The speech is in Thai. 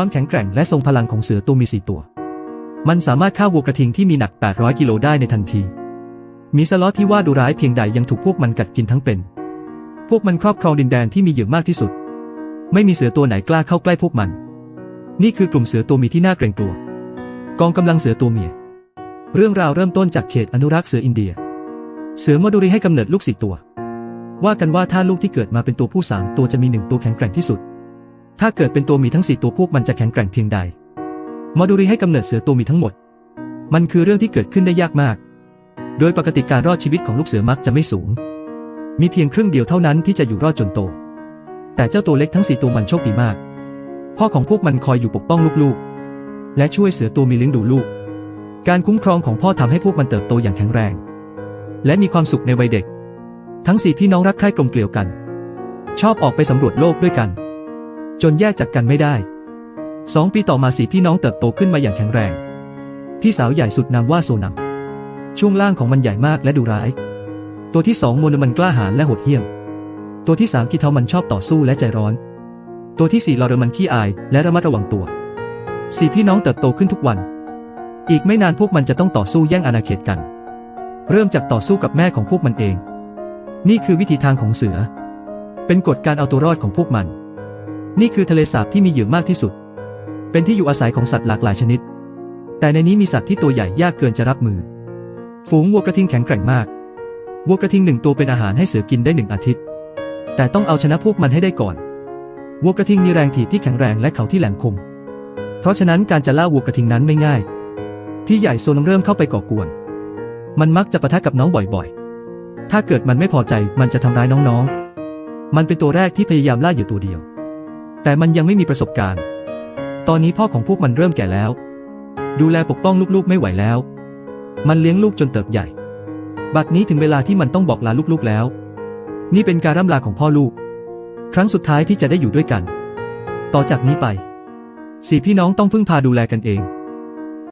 ความแข็งแกร่งและทรงพลังของเสือตัวมีสี่ตัว มันสามารถฆ่าวัวกระทิงที่มีหนัก 800 กิโลได้ในทันที มีสล็อตที่ว่าดูร้ายเพียงใดยังถูกพวกมันกัดกินทั้งเป็น พวกมันครอบครองดินแดนที่มีเหยื่อมากที่สุด ไม่มีเสือตัวไหนกล้าเข้าใกล้พวกมัน นี่คือกลุ่มเสือตัวมีที่น่าเกรงกลัว กองกำลังเสือตัวเมีย เรื่องราวเริ่มต้นจากเขตอนุรักษ์เสืออินเดีย เสือมาดูรีให้กำเนิดลูกสี่ตัว ว่ากันว่าถ้าลูกที่เกิดมาเป็นตัวผู้สามตัวจะมีหนึ่งตัวแข็งแกร่งที่สุด ถ้าเกิดเป็นตัวมีทั้งสี่ตัวพวกมันจะแข็งแกร่งเพียงใดมาดูรีให้กำเนิดเสือตัวมีทั้งหมด มันคือเรื่องที่เกิดขึ้นได้ยากมาก โดยปกติการรอดชีวิตของลูกเสือมักจะไม่สูง มีเพียงครึ่งเดียวเท่านั้นที่จะอยู่รอดจนโต แต่เจ้าตัวเล็กทั้งสี่ตัวมันโชคดีมาก พ่อของพวกมันคอยอยู่ปกป้องลูกๆ และช่วยเสือตัวมีเลี้ยงดูลูก การคุ้มครองของพ่อทำให้พวกมันเติบโตอย่างแข็งแรง และมีความสุขในวัยเด็ก ทั้งสี่พี่น้องรักใคร่กลมเกลียวกัน ชอบออกไปสำรวจโลกด้วยกัน จนแยกจากกันไม่ได้สองปีต่อมาสี่พี่น้องเติบโตขึ้นมาอย่างแข็งแรง พี่สาวใหญ่สุดนามว่าโซนัมช่วงล่างของมันใหญ่มากและดุร้าย ตัวที่สองโมนมันกล้าหาญและโหดเหี้ยม ตัวที่สามกีเทามันชอบต่อสู้และใจร้อน ตัวที่สี่ลอเรมันขี้อายและระมัดระวังตัวสี่พี่น้องเติบโตขึ้นทุกวัน อีกไม่นานพวกมันจะต้องต่อสู้แย่งอาณาเขตกัน เริ่มจากต่อสู้กับแม่ของพวกมันเอง นี่คือวิธีทางของเสือ เป็นกฎการเอาตัวรอดของพวกมัน นี่คือทะเลสาบที่มีเหยื่อมากที่สุด เป็นที่อยู่อาศัยของสัตว์หลากหลายชนิด แต่ในนี้มีสัตว์ที่ตัวใหญ่ยากเกินจะรับมือ ฝูงวัวกระทิงแข็งแกร่งมาก วัวกระทิงหนึ่งตัวเป็นอาหารให้เสือกินได้หนึ่งอาทิตย์ แต่ต้องเอาชนะพวกมันให้ได้ก่อน วัวกระทิงมีแรงถีบที่แข็งแรงและเขาที่แหลมคม เพราะฉะนั้นการจะล่าวัวกระทิงนั้นไม่ง่าย พี่ใหญ่โซนเริ่มเข้าไปก่อกวน มันมักจะปะทะกับน้องบ่อยๆ ถ้าเกิดมันไม่พอใจมันจะทำร้ายน้องๆ มันเป็นตัวแรกที่พยายามล่าเหยื่อตัวเดียว แต่มันยังไม่มีประสบการณ์ ตอนนี้พ่อของพวกมันเริ่มแก่แล้ว ดูแลปกป้องลูกๆไม่ไหวแล้ว มันเลี้ยงลูกจนเติบใหญ่ บัดนี้ถึงเวลาที่มันต้องบอกลาลูกๆแล้ว นี่เป็นการร่ำลาของพ่อลูก ครั้งสุดท้ายที่จะได้อยู่ด้วยกัน ต่อจากนี้ไปสี่พี่น้องต้องพึ่งพาดูแลกันเอง